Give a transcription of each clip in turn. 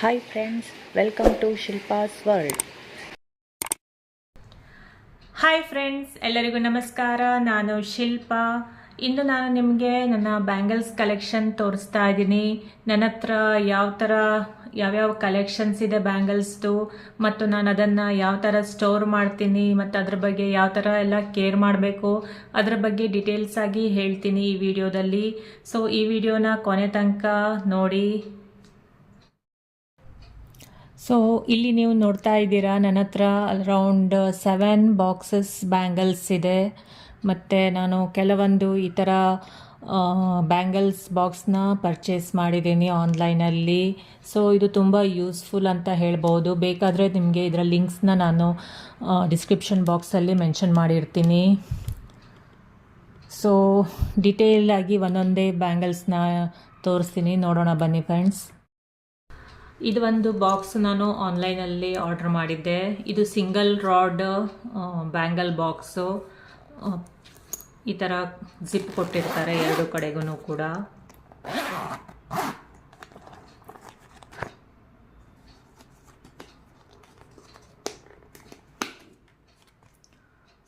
Hi friends welcome to Shilpa's world hi friends ಎಲ್ಲರಿಗೂ ನಮಸ್ಕಾರ. ನಾನು ಶಿಲ್ಪಾ. ಇಂದು ನಾನು ನಿಮಗೆ ನನ್ನ ಬ್ಯಾಂಗಲ್ಸ್ ಕಲೆಕ್ಷನ್ ತೋರಿಸ್ತಾ ಇದ್ದೀನಿ. ನನ್ನ ಹತ್ರ ಯಾವ ಥರ ಯಾವ್ಯಾವ ಕಲೆಕ್ಷನ್ಸ್ ಇದೆ ಬ್ಯಾಂಗಲ್ಸ್ದು ಮತ್ತು ನಾನು ಅದನ್ನು ಯಾವ ಥರ ಸ್ಟೋರ್ ಮಾಡ್ತೀನಿ, ಮತ್ತು ಅದ್ರ ಬಗ್ಗೆ ಯಾವ ಥರ ಎಲ್ಲ ಕೇರ್ ಮಾಡಬೇಕು, ಅದ್ರ ಬಗ್ಗೆ ಡೀಟೇಲ್ಸ್ ಆಗಿ ಹೇಳ್ತೀನಿ ಈ ವಿಡಿಯೋದಲ್ಲಿ ಸೊ ಈ ವಿಡಿಯೋನ ಕೊನೆ ತನಕ ನೋಡಿ. ಸೊ ಇಲ್ಲಿ ನೀವು ನೋಡ್ತಾ ಇದ್ದೀರಾ, ನನ್ನ ಹತ್ರ ಅರೌಂಡ್ ಸೆವೆನ್ ಬಾಕ್ಸಸ್ ಬ್ಯಾಂಗಲ್ಸ್ ಇದೆ. ಮತ್ತು ನಾನು ಕೆಲವೊಂದು ಈ ಥರ ಬ್ಯಾಂಗಲ್ಸ್ ಬಾಕ್ಸ್ನ ಪರ್ಚೇಸ್ ಮಾಡಿದ್ದೀನಿ ಆನ್ಲೈನಲ್ಲಿ ಸೊ ಇದು ತುಂಬ ಯೂಸ್ಫುಲ್ ಅಂತ ಹೇಳ್ಬೋದು. ಬೇಕಾದರೆ ನಿಮಗೆ ಇದರ ಲಿಂಕ್ಸ್ನ ನಾನು ಡಿಸ್ಕ್ರಿಪ್ಷನ್ ಬಾಕ್ಸಲ್ಲಿ ಮೆನ್ಷನ್ ಮಾಡಿರ್ತೀನಿ. ಸೊ ಆಗಿ ಒಂದೊಂದೇ ಬ್ಯಾಂಗಲ್ಸ್ನ ತೋರಿಸ್ತೀನಿ. ನೋಡೋಣ ಬನ್ನಿ ಫ್ರೆಂಡ್ಸ್ ಇದು ಒಂದು ಬಾಕ್ಸ್ ನಾನು ಆನ್ಲೈನಲ್ಲಿ ಆರ್ಡರ್ ಮಾಡಿದ್ದೆ. ಇದು ಸಿಂಗಲ್ ರಾಡ್ ಬ್ಯಾಂಗಲ್ ಬಾಕ್ಸು ಈ ಥರ ಜಿಪ್ ಕೊಟ್ಟಿರ್ತಾರೆ ಎರಡು ಕಡೆಗೂ ಕೂಡ.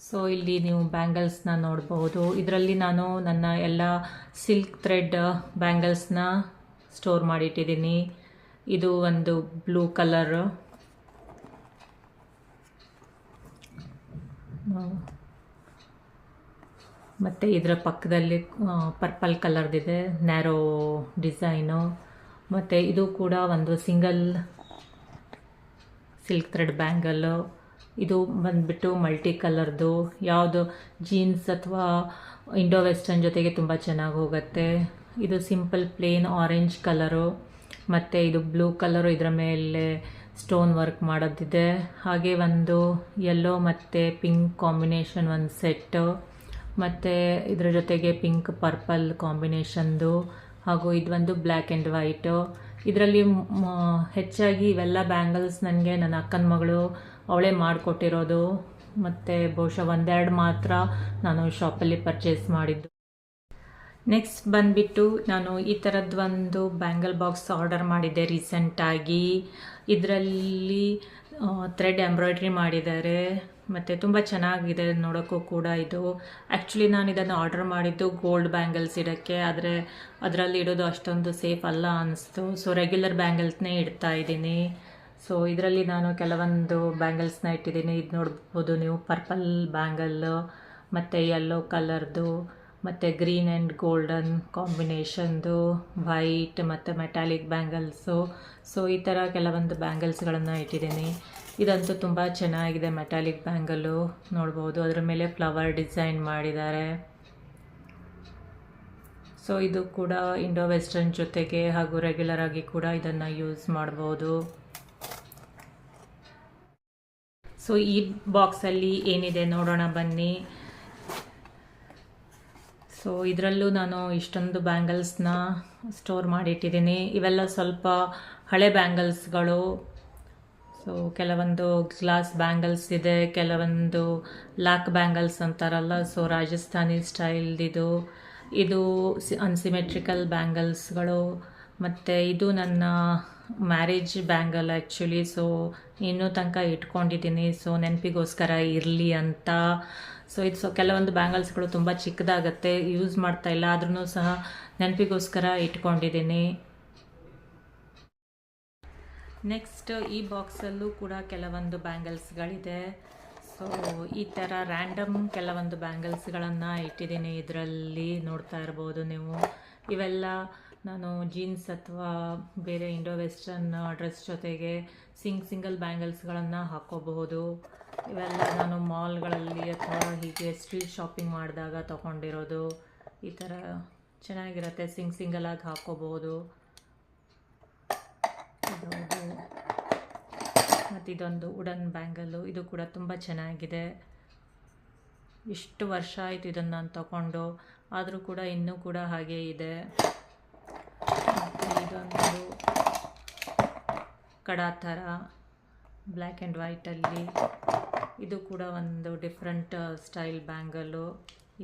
ಸೊ ಇಲ್ಲಿ ನೀವು ಬ್ಯಾಂಗಲ್ಸ್ನ ನೋಡಬಹುದು ಇದರಲ್ಲಿ ನಾನು ನನ್ನ ಎಲ್ಲ ಸಿಲ್ಕ್ ಥ್ರೆಡ್ ಬ್ಯಾಂಗಲ್ಸ್ನ ಸ್ಟೋರ್ ಮಾಡಿಟ್ಟಿದ್ದೀನಿ. ಇದು ಒಂದು ಬ್ಲೂ ಕಲರ್. ಮತ್ತು ಇದರ ಪಕ್ಕದಲ್ಲಿ ಪರ್ಪಲ್ ಕಲರ್ದಿದೆ, ನ್ಯಾರೋ ಡಿಸೈನು. ಮತ್ತು ಇದು ಕೂಡ ಒಂದು ಸಿಂಗಲ್ ಸಿಲ್ಕ್ ಥ್ರೆಡ್ ಬ್ಯಾಂಗಲ್ಲು. ಇದು ಬಂದುಬಿಟ್ಟು ಮಲ್ಟಿ ಕಲರ್ದು. ಯಾವುದು ಜೀನ್ಸ್ ಅಥವಾ ಇಂಡೋ ವೆಸ್ಟರ್ನ್ ಜೊತೆಗೆ ತುಂಬ ಚೆನ್ನಾಗಿ ಹೋಗುತ್ತೆ. ಇದು ಸಿಂಪಲ್ ಪ್ಲೇನ್ ಆರೆಂಜ್ ಕಲರು. ಮತ್ತು ಇದು ಬ್ಲೂ ಕಲರು ಇದರ ಮೇಲೆ ಸ್ಟೋನ್ ವರ್ಕ್ ಮಾಡೋದಿದೆ. ಹಾಗೆ ಒಂದು ಯೆಲ್ಲೋ ಮತ್ತು ಪಿಂಕ್ ಕಾಂಬಿನೇಷನ್ ಒಂದು ಸೆಟ್ಟು ಮತ್ತು ಇದರ ಜೊತೆಗೆ ಪಿಂಕ್ ಪರ್ಪಲ್ ಕಾಂಬಿನೇಷನ್ದು ಹಾಗೂ ಇದು ಒಂದು ಬ್ಲ್ಯಾಕ್ ಆ್ಯಂಡ್ ವೈಟು ಇದರಲ್ಲಿ ಹೆಚ್ಚಾಗಿ ಇವೆಲ್ಲ ಬ್ಯಾಂಗಲ್ಸ್ ನನಗೆ ನನ್ನ ಅಕ್ಕನ ಮಗಳು ಅವಳೇ ಮಾಡಿಕೊಟ್ಟಿರೋದು. ಮತ್ತು ಬಹುಶಃ ಒಂದೆರಡು ಮಾತ್ರ ನಾನು ಶಾಪಲ್ಲಿ ಪರ್ಚೇಸ್ ಮಾಡಿದ್ದು. ನೆಕ್ಸ್ಟ್ ಬಂದುಬಿಟ್ಟು ನಾನು ಈ ಥರದ್ದು ಒಂದು ಬ್ಯಾಂಗಲ್ ಬಾಕ್ಸ್ ಆರ್ಡರ್ ಮಾಡಿದ್ದೆ ರೀಸೆಂಟಾಗಿ ಇದರಲ್ಲಿ ಥ್ರೆಡ್ ಎಂಬ್ರಾಯ್ಡ್ರಿ ಮಾಡಿದ್ದಾರೆ. ಮತ್ತು ತುಂಬ ಚೆನ್ನಾಗಿದೆ ನೋಡೋಕ್ಕೂ ಕೂಡ ಇದು. ಆ್ಯಕ್ಚುಲಿ ನಾನು ಇದನ್ನು ಆರ್ಡರ್ ಮಾಡಿದ್ದು ಗೋಲ್ಡ್ ಬ್ಯಾಂಗಲ್ಸ್ ಇಡೋಕ್ಕೆ ಆದರೆ ಅದರಲ್ಲಿ ಇಡೋದು ಅಷ್ಟೊಂದು ಸೇಫ್ ಅಲ್ಲ ಅನ್ನಿಸ್ತು ಸೊ ರೆಗ್ಯುಲರ್ ಬ್ಯಾಂಗಲ್ಸ್ನೇ ಇಡ್ತಾ ಇದ್ದೀನಿ. ಸೊ ಇದರಲ್ಲಿ ನಾನು ಕೆಲವೊಂದು ಬ್ಯಾಂಗಲ್ಸ್ನ ಇಟ್ಟಿದ್ದೀನಿ. ಇದು ನೋಡ್ಬೋದು ನೀವು ಪರ್ಪಲ್ ಬ್ಯಾಂಗಲ್ಲು ಮತ್ತು ಯೆಲ್ಲೋ ಕಲರ್ದು ಮತ್ತು ಗ್ರೀನ್ ಆ್ಯಂಡ್ ಗೋಲ್ಡನ್ ಕಾಂಬಿನೇಷನ್ದು ವೈಟ್ ಮತ್ತು ಮೆಟಾಲಿಕ್ ಬ್ಯಾಂಗಲ್ಸು ಸೊ ಈ ಥರ ಕೆಲವೊಂದು ಬ್ಯಾಂಗಲ್ಸ್ಗಳನ್ನು ಇಟ್ಟಿದ್ದೀನಿ. ಇದಂತೂ ತುಂಬ ಚೆನ್ನಾಗಿದೆ ಮೆಟಾಲಿಕ್ ಬ್ಯಾಂಗಲ್ಲು ನೋಡ್ಬೋದು, ಅದರ ಮೇಲೆ ಫ್ಲವರ್ ಡಿಸೈನ್ ಮಾಡಿದ್ದಾರೆ. ಸೊ ಇದು ಕೂಡ ಇಂಡೋ ವೆಸ್ಟರ್ನ್ ಜೊತೆಗೆ ಹಾಗೂ ರೆಗ್ಯುಲರ್ ಆಗಿ ಕೂಡ ಇದನ್ನು ಯೂಸ್ ಮಾಡ್ಬೋದು. ಸೊ ಈ ಬಾಕ್ಸಲ್ಲಿ ಏನಿದೆ ನೋಡೋಣ ಬನ್ನಿ. ಸೊ ಇದರಲ್ಲೂ ನಾನು ಇಷ್ಟೊಂದು ಬ್ಯಾಂಗಲ್ಸ್ನ ಸ್ಟೋರ್ ಮಾಡಿಟ್ಟಿದ್ದೀನಿ. ಇವೆಲ್ಲ ಸ್ವಲ್ಪ ಹಳೆ ಬ್ಯಾಂಗಲ್ಸ್ಗಳು. ಸೊ ಕೆಲವೊಂದು ಗ್ಲಾಸ್ ಬ್ಯಾಂಗಲ್ಸ್ ಇದೆ, ಕೆಲವೊಂದು ಲಾಕ್ ಬ್ಯಾಂಗಲ್ಸ್ ಅಂತಾರಲ್ಲ ಸೊ ರಾಜಸ್ಥಾನಿ ಸ್ಟೈಲ್ದಿದು ಇದು. ಅನ್ಸಿಮೆಟ್ರಿಕಲ್ ಬ್ಯಾಂಗಲ್ಸ್ಗಳು. ಮತ್ತು ಇದು ನನ್ನ ಮ್ಯಾರೇಜ್ ಬ್ಯಾಂಗಲ್ ಆ್ಯಕ್ಚುಲಿ ಸೊ ಇನ್ನೂ ತನಕ ಇಟ್ಕೊಂಡಿದ್ದೀನಿ. ಸೊ ನೆನಪಿಗೋಸ್ಕರ ಇರಲಿ ಅಂತ ಸೊ ಇದು ಸೊ ಕೆಲವೊಂದು ಬ್ಯಾಂಗಲ್ಸ್ಗಳು ತುಂಬ ಚಿಕ್ಕದಾಗತ್ತೆ ಯೂಸ್ ಮಾಡ್ತಾ ಇಲ್ಲ ಆದ್ರೂ ಸಹ ನೆನಪಿಗೋಸ್ಕರ ಇಟ್ಕೊಂಡಿದ್ದೀನಿ. ನೆಕ್ಸ್ಟ್ ಈ ಬಾಕ್ಸಲ್ಲೂ ಕೂಡ ಕೆಲವೊಂದು ಬ್ಯಾಂಗಲ್ಸ್ಗಳಿದೆ. ಸೊ ಈ ಥರ ರ್ಯಾಂಡಮ್ ಕೆಲವೊಂದು ಬ್ಯಾಂಗಲ್ಸ್ಗಳನ್ನು ಇಟ್ಟಿದ್ದೀನಿ ಇದರಲ್ಲಿ, ನೋಡ್ತಾ ಇರ್ಬೋದು ನೀವು. ಇವೆಲ್ಲ ನಾನು ಜೀನ್ಸ್ ಅಥವಾ ಬೇರೆ ಇಂಡೋ ವೆಸ್ಟರ್ನ್ ಡ್ರೆಸ್ ಜೊತೆಗೆ ಸಿಂಗ್ ಸಿಂಗಲ್ ಬ್ಯಾಂಗಲ್ಸ್ಗಳನ್ನು ಹಾಕ್ಕೋಬಹುದು ಇವೆಲ್ಲ ನಾನು ಮಾಲ್ಗಳಲ್ಲಿ ಅಥವಾ ಹೀಗೆ ಸ್ಟ್ರೀಟ್ ಶಾಪಿಂಗ್ ಮಾಡಿದಾಗ ತೊಗೊಂಡಿರೋದು ಈ ಥರ ಚೆನ್ನಾಗಿರುತ್ತೆ. ಸಿಂಗ್ ಸಿಂಗಲಾಗಿ ಹಾಕ್ಕೋಬೋದು ಮತ್ತು ಇದೊಂದು ವುಡನ್ ಬ್ಯಾಂಗಲ್ಲು ಇದು ಕೂಡ ತುಂಬ ಚೆನ್ನಾಗಿದೆ. ಇಷ್ಟು ವರ್ಷ ಆಯಿತು ಇದನ್ನು ನಾನು ತಗೊಂಡು. ಆದರೂ ಕೂಡ ಇನ್ನೂ ಕೂಡ ಹಾಗೆ ಇದೆ. ಇದೊಂದು ಕಡಾ ಥರ ಬ್ಲ್ಯಾಕ್ ಆ್ಯಂಡ್ ವೈಟಲ್ಲಿ ಇದು ಕೂಡ ಒಂದು ಡಿಫ್ರೆಂಟ್ ಸ್ಟೈಲ್ ಬ್ಯಾಂಗಲ್ಲು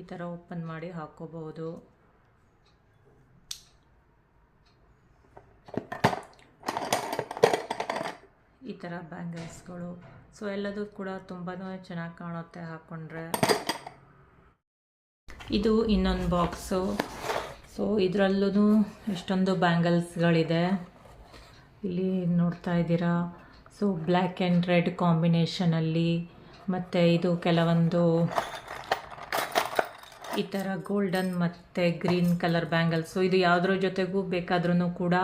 ಈ ಥರ ಓಪನ್ ಮಾಡಿ ಹಾಕೋಬಹುದು. ಈ ಥರ ಬ್ಯಾಂಗಲ್ಸ್ಗಳು ಸೊ ಎಲ್ಲದೂ ಕೂಡ ತುಂಬಾ ಚೆನ್ನಾಗಿ ಕಾಣುತ್ತೆ ಹಾಕ್ಕೊಂಡ್ರೆ ಇದು ಇನ್ನೊಂದು ಬಾಕ್ಸು ಸೊ ಇದರಲ್ಲೂ ಎಷ್ಟೊಂದು ಬ್ಯಾಂಗಲ್ಸ್ಗಳಿದೆ ಇಲ್ಲಿ ನೋಡ್ತಾ ಇದ್ದೀರಾ. ಸೊ ಬ್ಲ್ಯಾಕ್ ಆ್ಯಂಡ್ ರೆಡ್ ಕಾಂಬಿನೇಷನಲ್ಲಿ ಮತ್ತು ಇದು ಕೆಲವೊಂದು ಈ ಥರ ಗೋಲ್ಡನ್ ಮತ್ತು ಗ್ರೀನ್ ಕಲರ್ ಬ್ಯಾಂಗಲ್ಸು ಇದು ಯಾವುದ್ರ ಜೊತೆಗೂ ಬೇಕಾದ್ರೂ ಕೂಡ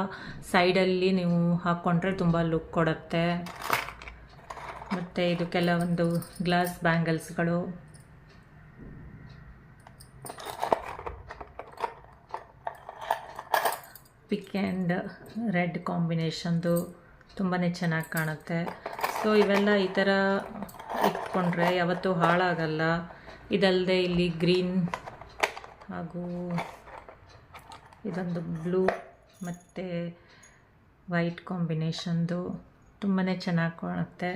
ಸೈಡಲ್ಲಿ ನೀವು ಹಾಕ್ಕೊಂಡ್ರೆ ತುಂಬ ಲುಕ್ ಕೊಡುತ್ತೆ. ಮತ್ತು ಇದು ಕೆಲವೊಂದು ಗ್ಲಾಸ್ ಬ್ಯಾಂಗಲ್ಸ್ಗಳು ಪಿಕ್ ಆ್ಯಂಡ್ ರೆಡ್ ಕಾಂಬಿನೇಷನ್ದು ತುಂಬಾ ಚೆನ್ನಾಗಿ ಕಾಣುತ್ತೆ. ಸೊ ಇವೆಲ್ಲ ಈ ಥರ ಇಟ್ಕೊಂಡ್ರೆ ಯಾವತ್ತೂ ಹಾಳಾಗಲ್ಲ. ಇದಲ್ಲದೆ ಇಲ್ಲಿ ಗ್ರೀನ್ ಹಾಗೂ ಇದೊಂದು ಬ್ಲೂ ಮತ್ತು ವೈಟ್ ಕಾಂಬಿನೇಷನ್ದು ತುಂಬಾ ಚೆನ್ನಾಗಿ ಕಾಣುತ್ತೆ.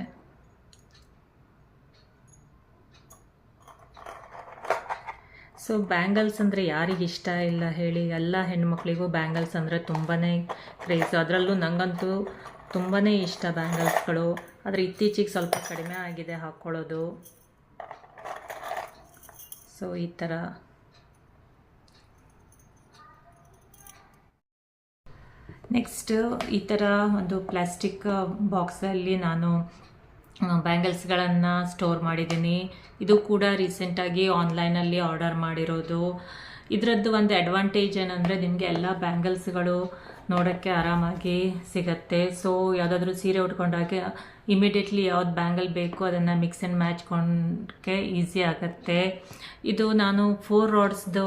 ಸೊ ಬ್ಯಾಂಗಲ್ಸ್ ಅಂದರೆ ಯಾರಿಗೆ ಇಷ್ಟ ಇಲ್ಲ ಹೇಳಿ, ಎಲ್ಲ ಹೆಣ್ಮಕ್ಳಿಗೂ ಬ್ಯಾಂಗಲ್ಸ್ ಅಂದರೆ ತುಂಬಾ ಕ್ರೇಜು. ಅದರಲ್ಲೂ ನನಗಂತೂ ತುಂಬಾ ಇಷ್ಟ ಬ್ಯಾಂಗಲ್ಸ್ಗಳು. ಆದರೆ ಇತ್ತೀಚೆಗೆ ಸ್ವಲ್ಪ ಕಡಿಮೆ ಆಗಿದೆ ಹಾಕ್ಕೊಳ್ಳೋದು ಸೊ ಈ ಥರ ನೆಕ್ಸ್ಟ್ ಈ ಥರ ಒಂದು ಪ್ಲಾಸ್ಟಿಕ್ ಬಾಕ್ಸಲ್ಲಿ ನಾನು ಬ್ಯಾಂಗಲ್ಸ್ಗಳನ್ನು ಸ್ಟೋರ್ ಮಾಡಿದ್ದೀನಿ. ಇದು ಕೂಡ ರೀಸೆಂಟಾಗಿ ಆನ್ಲೈನಲ್ಲಿ ಆರ್ಡರ್ ಮಾಡಿರೋದು. ಇದರದ್ದು ಒಂದು ಅಡ್ವಾಂಟೇಜ್ ಏನಂದರೆ ನಿಮಗೆ ಎಲ್ಲ ಬ್ಯಾಂಗಲ್ಸ್ಗಳು ನೋಡೋಕ್ಕೆ ಆರಾಮಾಗಿ ಸಿಗತ್ತೆ. ಸೊ ಯಾವುದಾದ್ರೂ ಸೀರೆ ಉಟ್ಕೊಂಡಾಗ ಇಮಿಡಿಯೇಟ್ಲಿ ಯಾವ್ದು ಬ್ಯಾಂಗಲ್ ಬೇಕು, ಅದನ್ನು ಮಿಕ್ಸ್ ಆ್ಯಂಡ್ ಮ್ಯಾಚ್ ಕೊಂಡಕ್ಕೆ ಈಸಿ ಆಗುತ್ತೆ. ಇದು ನಾನು ಫೋರ್ ರಾಡ್ಸ್ದು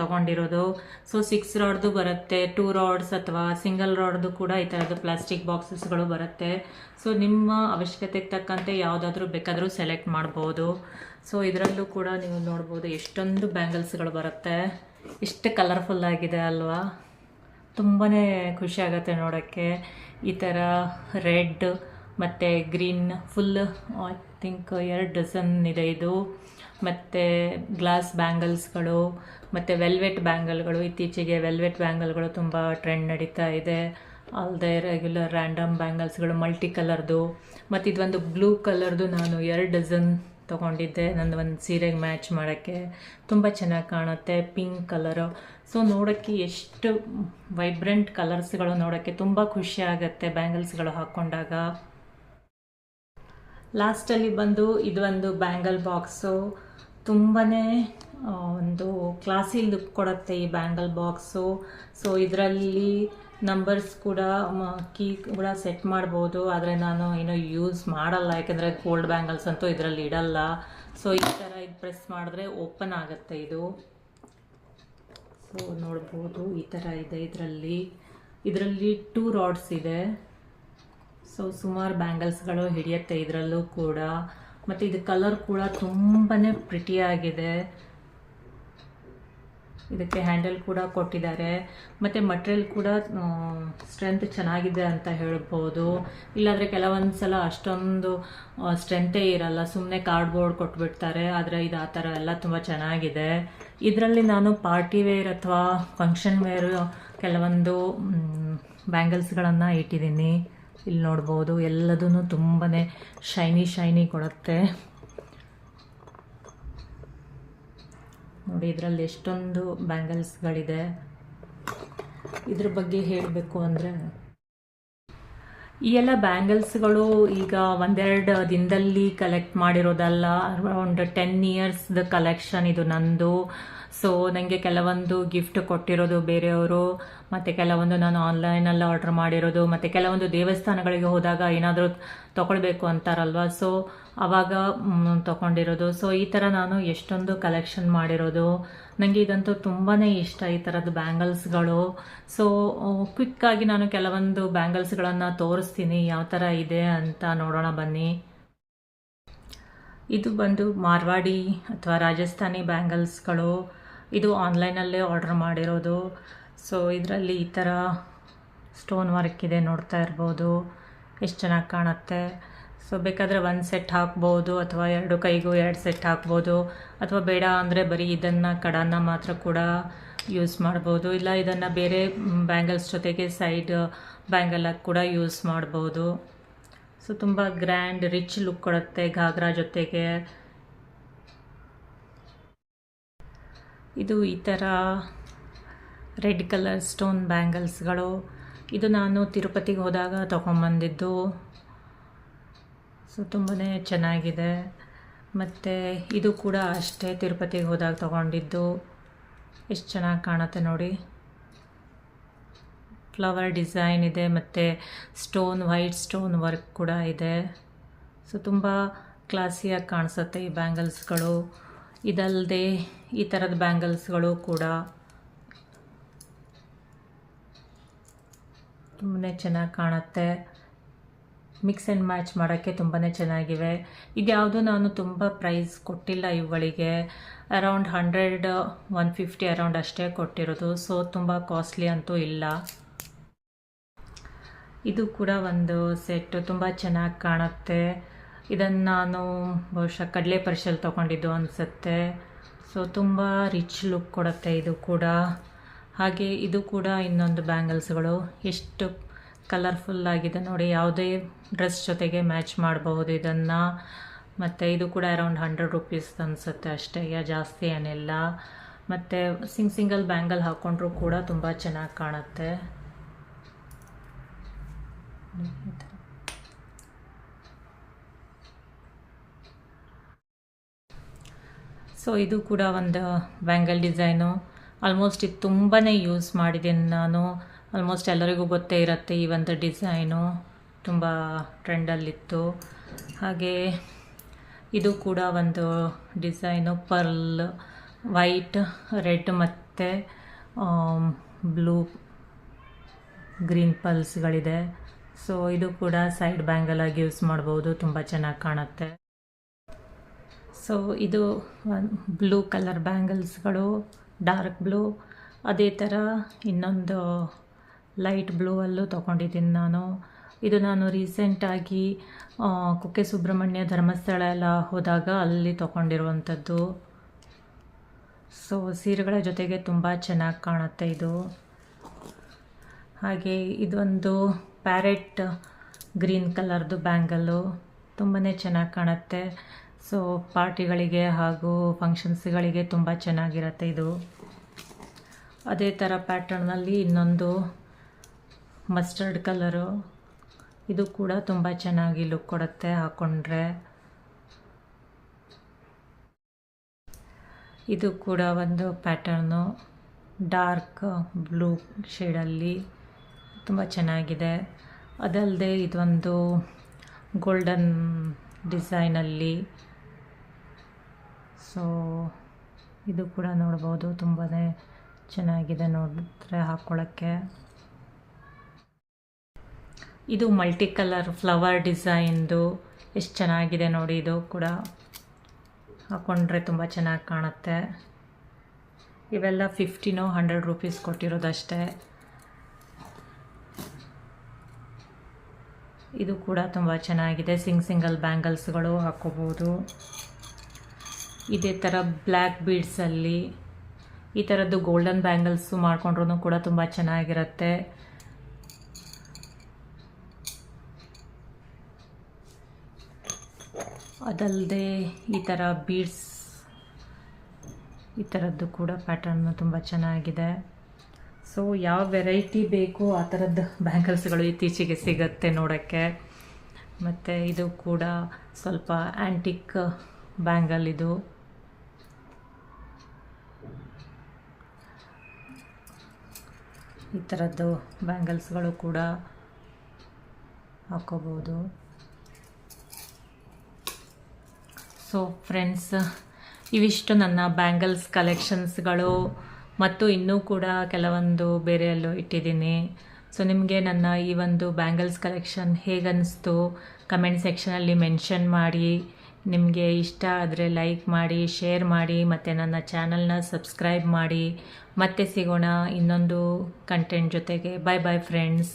ತೊಗೊಂಡಿರೋದು. ಸೊ ಸಿಕ್ಸ್ ರಾಡ್ದು ಬರುತ್ತೆ ಟೂ ರಾಡ್ಸ್ ಅಥವಾ ಸಿಂಗಲ್ ರಾಡ್ದು ಕೂಡ ಈ ಥರದ್ದು ಪ್ಲಾಸ್ಟಿಕ್ ಬಾಕ್ಸಸ್ಗಳು ಬರುತ್ತೆ. ಸೊ ನಿಮ್ಮ ಅವಶ್ಯಕತೆಗೆ ತಕ್ಕಂತೆ ಯಾವುದಾದ್ರೂ ಬೇಕಾದರೂ ಸೆಲೆಕ್ಟ್ ಮಾಡ್ಬೋದು. ಸೊ ಇದರಲ್ಲೂ ಕೂಡ ನೀವು ನೋಡ್ಬೋದು ಎಷ್ಟೊಂದು ಬ್ಯಾಂಗಲ್ಸ್ಗಳು ಬರುತ್ತೆ. ಎಷ್ಟು ಕಲರ್ಫುಲ್ ಆಗಿದೆ ಅಲ್ವಾ? ತುಂಬಾ ಖುಷಿ ಆಗುತ್ತೆ ನೋಡೋಕ್ಕೆ. ಈ ಥರ ರೆಡ್ ಮತ್ತು ಗ್ರೀನ್ ಫುಲ್ ಐ ಥಿಂಕ್ ಎರಡು ಡಜನ್ ಇದೆ ಇದು. ಮತ್ತು ಗ್ಲಾಸ್ ಬ್ಯಾಂಗಲ್ಸ್ಗಳು ಮತ್ತು ವೆಲ್ವೆಟ್ ಬ್ಯಾಂಗಲ್ಗಳು ಇತ್ತೀಚೆಗೆ ವೆಲ್ವೆಟ್ ಬ್ಯಾಂಗಲ್ಗಳು ತುಂಬ ಟ್ರೆಂಡ್ ನಡೀತಾ ಇದೆ. ಅಲ್ಲದೆ ರೆಗ್ಯುಲರ್ ರ್ಯಾಂಡಮ್ ಬ್ಯಾಂಗಲ್ಸ್ಗಳು ಮಲ್ಟಿ ಕಲರ್ದು ಮತ್ತು ಇದೊಂದು ಬ್ಲೂ ಕಲರ್ದು ನಾನು ಎರಡು ಡಜನ್ ತೊಗೊಂಡಿದ್ದೆ. ನಂದು ಒಂದು ಸೀರೆಗೆ ಮ್ಯಾಚ್ ಮಾಡೋಕ್ಕೆ. ತುಂಬ ಚೆನ್ನಾಗಿ ಕಾಣುತ್ತೆ ಪಿಂಕ್ ಕಲರು ಸೊ ನೋಡೋಕ್ಕೆ ಎಷ್ಟು ವೈಬ್ರೆಂಟ್ ಕಲರ್ಸ್ಗಳು ನೋಡೋಕ್ಕೆ ತುಂಬ ಖುಷಿ ಆಗುತ್ತೆ ಬ್ಯಾಂಗಲ್ಸ್ಗಳು ಹಾಕ್ಕೊಂಡಾಗ ಲಾಸ್ಟಲ್ಲಿ ಬಂದು ಇದು ಒಂದು ಬ್ಯಾಂಗಲ್ ಬಾಕ್ಸು. ತುಂಬಾ ಒಂದು ಕ್ಲಾಸಿ ಲುಕ್ ಕೊಡುತ್ತೆ ಈ ಬ್ಯಾಂಗಲ್ ಬಾಕ್ಸು. ಸೊ ಇದರಲ್ಲಿ ನಂಬರ್ಸ್ ಕೂಡ ಕೀ ಕೂಡ ಸೆಟ್ ಮಾಡ್ಬೋದು. ಆದರೆ ನಾನು ಏನೋ ಯೂಸ್ ಮಾಡಲ್ಲ. ಯಾಕೆಂದರೆ ಗೋಲ್ಡ್ ಬ್ಯಾಂಗಲ್ಸ್ ಅಂತೂ ಇದರಲ್ಲಿ ಇಡಲ್ಲ. ಸೊ ಈ ಥರ ಇದು ಪ್ರೆಸ್ ಮಾಡಿದ್ರೆ ಓಪನ್ ಆಗುತ್ತೆ ಇದು. ಸೊ ನೋಡ್ಬೋದು ಈ ಥರ ಇದೆ ಇದರಲ್ಲಿ. ಇದರಲ್ಲಿ ಟೂ ರಾಡ್ಸ್ ಇದೆ. ಸೊ ಸುಮಾರು ಬ್ಯಾಂಗಲ್ಸ್ಗಳು ಹಿಡಿಯುತ್ತೆ. ಇದರಲ್ಲೂ ಕೂಡ. ಮತ್ತು ಇದು ಕಲರ್ ಕೂಡ ತುಂಬಾ ಪ್ರಿಟಿಯಾಗಿದೆ ಇದಕ್ಕೆ ಹ್ಯಾಂಡಲ್ ಕೂಡ ಕೊಟ್ಟಿದ್ದಾರೆ. ಮತ್ತು ಮಟ್ರಿಯಲ್ ಕೂಡ ಸ್ಟ್ರೆಂತ್ ಚೆನ್ನಾಗಿದೆ ಅಂತ ಹೇಳ್ಬೋದು. ಇಲ್ಲಾಂದರೆ ಕೆಲವೊಂದು ಸಲ ಅಷ್ಟೊಂದು ಸ್ಟ್ರೆಂತೇ ಇರಲ್ಲ. ಸುಮ್ಮನೆ ಕಾರ್ಡ್ಬೋರ್ಡ್ ಕೊಟ್ಬಿಡ್ತಾರೆ. ಆದರೆ ಇದು ಆ ಥರ ಎಲ್ಲ ತುಂಬ ಚೆನ್ನಾಗಿದೆ. ಇದರಲ್ಲಿ ನಾನು ಪಾರ್ಟಿ ವೇರ್ ಅಥವಾ ಫಂಕ್ಷನ್ ವೇರು ಕೆಲವೊಂದು ಬ್ಯಾಂಗಲ್ಸ್ಗಳನ್ನು ಇಟ್ಟಿದ್ದೀನಿ. ಇಲ್ಲಿ ನೋಡ್ಬೋದು ಎಲ್ಲದೂ ತುಂಬಾ ಶೈನಿ ಶೈನಿ ಕೊಡುತ್ತೆ. ನೋಡಿ, ಇದರಲ್ಲಿ ಎಷ್ಟೊಂದು ಬ್ಯಾಂಗಲ್ಸ್ಗಳಿದೆ ಇದ್ರ ಬಗ್ಗೆ ಹೇಳಬೇಕು ಅಂದರೆ, ಈ ಎಲ್ಲ ಬ್ಯಾಂಗಲ್ಸ್ಗಳು ಈಗ ಒಂದೆರಡು ದಿನದಲ್ಲಿ ಕಲೆಕ್ಟ್ ಮಾಡಿರೋದಲ್ಲ ಅರೌಂಡ್ ಟೆನ್ ಇಯರ್ಸ್ದ ಕಲೆಕ್ಷನ್ ಇದು ನಂದು. ಸೊ ನನಗೆ ಕೆಲವೊಂದು ಗಿಫ್ಟ್ ಕೊಟ್ಟಿರೋದು ಬೇರೆಯವರು, ಮತ್ತು ಕೆಲವೊಂದು ನಾನು ಆನ್ಲೈನಲ್ಲಿ ಆರ್ಡರ್ ಮಾಡಿರೋದು, ಮತ್ತು ಕೆಲವೊಂದು ದೇವಸ್ಥಾನಗಳಿಗೆ ಹೋದಾಗ ಏನಾದರೂ ತೊಗೊಳ್ಬೇಕು ಅಂತಾರಲ್ವ? ಸೊ ಆವಾಗ ತೊಗೊಂಡಿರೋದು. ಸೊ ಈ ಥರ ನಾನು ಎಷ್ಟೊಂದು ಕಲೆಕ್ಷನ್ ಮಾಡಿರೋದು. ನನಗೆ ಇದಂತೂ ತುಂಬಾ ಇಷ್ಟ, ಈ ಥರದ್ದು ಬ್ಯಾಂಗಲ್ಸ್ಗಳು ಸೊ ಕ್ವಿಕ್ಕಾಗಿ ನಾನು ಕೆಲವೊಂದು ಬ್ಯಾಂಗಲ್ಸ್ಗಳನ್ನು ತೋರಿಸ್ತೀನಿ, ಯಾವ ಥರ ಇದೆ ಅಂತ ನೋಡೋಣ ಬನ್ನಿ. ಇದು ಬಂದು ಮಾರ್ವಾಡಿ ಅಥವಾ ರಾಜಸ್ಥಾನಿ ಬ್ಯಾಂಗಲ್ಸ್ಗಳು ಇದು ಆನ್ಲೈನಲ್ಲೇ ಆರ್ಡ್ರ್ ಮಾಡಿರೋದು. ಸೊ ಇದರಲ್ಲಿ ಈ ಥರ ಸ್ಟೋನ್ ವರ್ಕ್ ಇದೆ ನೋಡ್ತಾ ಇರ್ಬೋದು. ಎಷ್ಟು ಚೆನ್ನಾಗಿ ಕಾಣುತ್ತೆ. ಸೊ ಬೇಕಾದರೆ ಒಂದು ಸೆಟ್ ಹಾಕ್ಬೋದು ಅಥವಾ ಎರಡು ಕೈಗೂ ಎರಡು ಸೆಟ್ ಹಾಕ್ಬೋದು. ಅಥವಾ ಬೇಡ ಅಂದರೆ ಬರೀ ಇದನ್ನು, ಕಡನ್ನ ಮಾತ್ರ ಕೂಡ ಯೂಸ್ ಮಾಡ್ಬೋದು. ಇಲ್ಲ ಇದನ್ನು ಬೇರೆ ಬ್ಯಾಂಗಲ್ಸ್ ಜೊತೆಗೆ ಸೈಡ್ ಬ್ಯಾಂಗಲಾಗಿ ಕೂಡ ಯೂಸ್ ಮಾಡ್ಬೋದು. ಸೊ ತುಂಬ ಗ್ರ್ಯಾಂಡ್ ರಿಚ್ ಲುಕ್ ಕೊಡುತ್ತೆ ಘಾಗ್ರಾ ಜೊತೆಗೆ. ಇದು ಈ ಥರ ರೆಡ್ ಕಲರ್ ಸ್ಟೋನ್ ಬ್ಯಾಂಗಲ್ಸ್ಗಳು. ಇದು ನಾನು ತಿರುಪತಿಗೆ ಹೋದಾಗ ತೊಗೊಂಬಂದಿದ್ದು. ಸೊ ತುಂಬಾ ಚೆನ್ನಾಗಿದೆ. ಮತ್ತು ಇದು ಕೂಡ ಅಷ್ಟೇ ತಿರುಪತಿಗೆ ಹೋದಾಗ ತೊಗೊಂಡಿದ್ದು. ಎಷ್ಟು ಚೆನ್ನಾಗಿ ಕಾಣುತ್ತೆ ನೋಡಿ. ಫ್ಲವರ್ ಡಿಸೈನ್ ಇದೆ, ಮತ್ತು ಸ್ಟೋನ್, ವೈಟ್ ಸ್ಟೋನ್ ವರ್ಕ್ ಕೂಡ ಇದೆ. ಸೊ, ತುಂಬ ಕ್ಲಾಸಿಯಾಗಿ ಕಾಣಿಸುತ್ತೆ ಈ ಬ್ಯಾಂಗಲ್ಸ್ಗಳು. ಇದಲ್ಲದೆ ಈ ಥರದ ಬ್ಯಾಂಗಲ್ಸ್ಗಳು ಕೂಡ ತುಂಬಾ ಚೆನ್ನಾಗಿ ಕಾಣುತ್ತೆ. ಮಿಕ್ಸ್ ಆ್ಯಂಡ್ ಮ್ಯಾಚ್ ಮಾಡೋಕ್ಕೆ ತುಂಬಾ ಚೆನ್ನಾಗಿವೆ. ಇದ್ಯಾವುದು ನಾನು ತುಂಬ ಪ್ರೈಸ್ ಕೊಟ್ಟಿಲ್ಲ ಇವುಗಳಿಗೆ. Around hundred, one fifty around ಅಷ್ಟೇ ಕೊಟ್ಟಿರೋದು. ಸೊ, ತುಂಬ ಕಾಸ್ಟ್ಲಿ ಅಂತೂ ಇಲ್ಲ. ಇದು ಕೂಡ ಒಂದು ಸೆಟ್ಟು. ತುಂಬ ಚೆನ್ನಾಗಿ ಕಾಣುತ್ತೆ. ಇದನ್ನು ನಾನು ಬಹುಶಃ ಕಡಲೆ ಪರಿಷಲ್ಲಿ ತೊಗೊಂಡಿದ್ದು ಅನಿಸುತ್ತೆ. ಸೊ ತುಂಬ ರಿಚ್ ಲುಕ್ ಕೊಡುತ್ತೆ ಇದು ಕೂಡ. ಹಾಗೆ ಇದು ಕೂಡ ಇನ್ನೊಂದು ಬ್ಯಾಂಗಲ್ಸ್ಗಳು ಎಷ್ಟು ಕಲರ್ಫುಲ್ ಆಗಿದೆ ನೋಡಿ. ಯಾವುದೇ ಡ್ರೆಸ್ ಜೊತೆಗೆ ಮ್ಯಾಚ್ ಮಾಡಬಹುದು ಇದನ್ನು. ಮತ್ತು ಇದು ಕೂಡ ಅರೌಂಡ್ ಹಂಡ್ರೆಡ್ ರುಪೀಸ್ ಅನಿಸುತ್ತೆ ಅಷ್ಟೇ. ಯಾ, ಜಾಸ್ತಿ ಏನಿಲ್ಲ. ಮತ್ತು ಸಿಂಗ್ ಸಿಂಗಲ್ ಬ್ಯಾಂಗಲ್ ಹಾಕ್ಕೊಂಡ್ರೂ ಕೂಡ ತುಂಬ ಚೆನ್ನಾಗಿ ಕಾಣುತ್ತೆ ಈ ಥರ. ಸೊ ಇದು ಕೂಡ ಒಂದು ಬ್ಯಾಂಗಲ್ ಡಿಸೈನು ಆಲ್ಮೋಸ್ಟ್ ಇದು ತುಂಬಾ ಯೂಸ್ ಮಾಡಿದ್ದೀನಿ ನಾನು. ಆಲ್ಮೋಸ್ಟ್ ಎಲ್ಲರಿಗೂ ಗೊತ್ತೇ ಇರುತ್ತೆ ಈ ಒಂದು ಡಿಸೈನು ತುಂಬ ಟ್ರೆಂಡಲ್ಲಿತ್ತು ಹಾಗೆ ಇದು ಕೂಡ ಒಂದು ಡಿಸೈನು ಪರ್ಲ್ ವೈಟ್ ರೆಡ್ ಮತ್ತು ಬ್ಲೂ ಗ್ರೀನ್ ಪಲ್ಸ್ಗಳಿದೆ ಸೊ ಇದು ಕೂಡ ಸೈಡ್ ಬ್ಯಾಂಗಲ್ ಆಗಿ ಯೂಸ್ ಮಾಡ್ಬೋದು. ತುಂಬ ಚೆನ್ನಾಗಿ ಕಾಣುತ್ತೆ. ಸೊ ಇದು ಬ್ಲೂ ಕಲರ್ ಬ್ಯಾಂಗಲ್ಸ್ಗಳು ಡಾರ್ಕ್ ಬ್ಲೂ ಅದೇ ಥರ ಇನ್ನೊಂದು ಲೈಟ್ ಬ್ಲೂ ಅಲ್ಲೂ ತೊಗೊಂಡಿದ್ದೀನಿ ನಾನು. ಇದು ನಾನು ರೀಸೆಂಟಾಗಿ ಕುಕ್ಕೆ ಸುಬ್ರಹ್ಮಣ್ಯ ಧರ್ಮಸ್ಥಳ ಎಲ್ಲ ಹೋದಾಗ ಅಲ್ಲಿ ತೊಗೊಂಡಿರುವಂಥದ್ದು. ಸೊ ಸೀರೆಗಳ ಜೊತೆಗೆ ತುಂಬ ಚೆನ್ನಾಗಿ ಕಾಣುತ್ತೆ ಇದು. ಹಾಗೆ ಇದೊಂದು ಪ್ಯಾರೆಟ್ ಗ್ರೀನ್ ಕಲರ್ದು ಬ್ಯಾಂಗಲ್ಲು ತುಂಬಾ ಚೆನ್ನಾಗಿ ಕಾಣುತ್ತೆ. ಸೊ ಪಾರ್ಟಿಗಳಿಗೆ ಹಾಗೂ ಫಂಕ್ಷನ್ಸ್ಗಳಿಗೆ ತುಂಬ ಚೆನ್ನಾಗಿರುತ್ತೆ ಇದು. ಅದೇ ಥರ ಪ್ಯಾಟರ್ನಲ್ಲಿ ಇನ್ನೊಂದು ಮಸ್ಟರ್ಡ್ ಕಲರು ಇದು ಕೂಡ ತುಂಬ ಚೆನ್ನಾಗಿ ಲುಕ್ ಕೊಡುತ್ತೆ ಹಾಕ್ಕೊಂಡ್ರೆ ಇದು ಕೂಡ ಒಂದು ಪ್ಯಾಟರ್ನು ಡಾರ್ಕ್ ಬ್ಲೂ ಶೇಡಲ್ಲಿ ತುಂಬ ಚೆನ್ನಾಗಿದೆ. ಅದಲ್ಲದೆ ಇದೊಂದು ಗೋಲ್ಡನ್ ಡಿಸೈನಲ್ಲಿ ಸೊ ಇದು ಕೂಡ ನೋಡ್ಬೋದು ತುಂಬಾ ಚೆನ್ನಾಗಿದೆ ನೋಡಿದ್ರೆ ಹಾಕ್ಕೊಳ್ಳೋಕ್ಕೆ ಇದು ಮಲ್ಟಿ ಕಲರ್ ಫ್ಲವರ್ ಡಿಸೈನ್ದು, ಎಷ್ಟು ಚೆನ್ನಾಗಿದೆ ನೋಡಿ ಇದು ಕೂಡ. ಹಾಕ್ಕೊಂಡ್ರೆ ತುಂಬ ಚೆನ್ನಾಗಿ ಕಾಣುತ್ತೆ. ಇವೆಲ್ಲ ಫಿಫ್ಟಿನೋ ಹಂಡ್ರೆಡ್ ರುಪೀಸ್ ಕೊಟ್ಟಿರೋದಷ್ಟೇ. ಇದು ಕೂಡ ತುಂಬ ಚೆನ್ನಾಗಿದೆ. ಸಿಂಗ್ ಸಿಂಗಲ್ ಬ್ಯಾಂಗಲ್ಸ್ಗಳು ಹಾಕ್ಕೋಬೋದು ಇದೇ ಥರ ಬ್ಲ್ಯಾಕ್ ಬೀಡ್ಸಲ್ಲಿ ಈ ಥರದ್ದು ಗೋಲ್ಡನ್ ಬ್ಯಾಂಗಲ್ಸು ಮಾಡಿಕೊಂಡ್ರೂ ಕೂಡ ತುಂಬ ಚೆನ್ನಾಗಿರುತ್ತೆ. ಅದಲ್ಲದೆ ಈ ಥರ ಬೀಡ್ಸ್, ಈ ಥರದ್ದು ಕೂಡ ಪ್ಯಾಟರ್ನು ತುಂಬ ಚೆನ್ನಾಗಿದೆ. ಸೊ ಯಾವ ವೆರೈಟಿ ಬೇಕು ಆ ಥರದ್ದು ಬ್ಯಾಂಗಲ್ಸ್ಗಳು ಇತ್ತೀಚೆಗೆ ಸಿಗುತ್ತೆ ನೋಡೋಕ್ಕೆ. ಮತ್ತು ಇದು ಕೂಡ ಸ್ವಲ್ಪ ಆ್ಯಂಟಿಕ್ ಬ್ಯಾಂಗಲ್ ಇದು. ಈ ಥರದ್ದು ಬ್ಯಾಂಗಲ್ಸ್ಗಳು ಕೂಡ ಹಾಕೋಬೋದು. ಸೊ ಫ್ರೆಂಡ್ಸ್ ಇವಿಷ್ಟು ನನ್ನ ಬ್ಯಾಂಗಲ್ಸ್ ಕಲೆಕ್ಷನ್ಸ್ಗಳು ಮತ್ತು ಇನ್ನೂ ಕೂಡ ಕೆಲವೊಂದು ಬೇರೆಯಲ್ಲೂ ಇಟ್ಟಿದ್ದೀನಿ. ಸೊ ನಿಮಗೆ ನನ್ನ ಈ ಒಂದು ಬ್ಯಾಂಗಲ್ಸ್ ಕಲೆಕ್ಷನ್ ಹೇಗನ್ನಿಸ್ತು ಕಮೆಂಟ್ ಸೆಕ್ಷನಲ್ಲಿ ಮೆನ್ಷನ್ ಮಾಡಿ. ನಿಮಗೆ ಇಷ್ಟ ಆದರೆ ಲೈಕ್ ಮಾಡಿ ಶೇರ್ ಮಾಡಿ, ಮತ್ತು ನನ್ನ ಚಾನಲ್ನ ಸಬ್ಸ್ಕ್ರೈಬ್ ಮಾಡಿ. ಮತ್ತೆ ಸಿಗೋಣ ಇನ್ನೊಂದು ಕಂಟೆಂಟ್ ಜೊತೆಗೆ. ಬಾಯ್ ಬಾಯ್ ಫ್ರೆಂಡ್ಸ್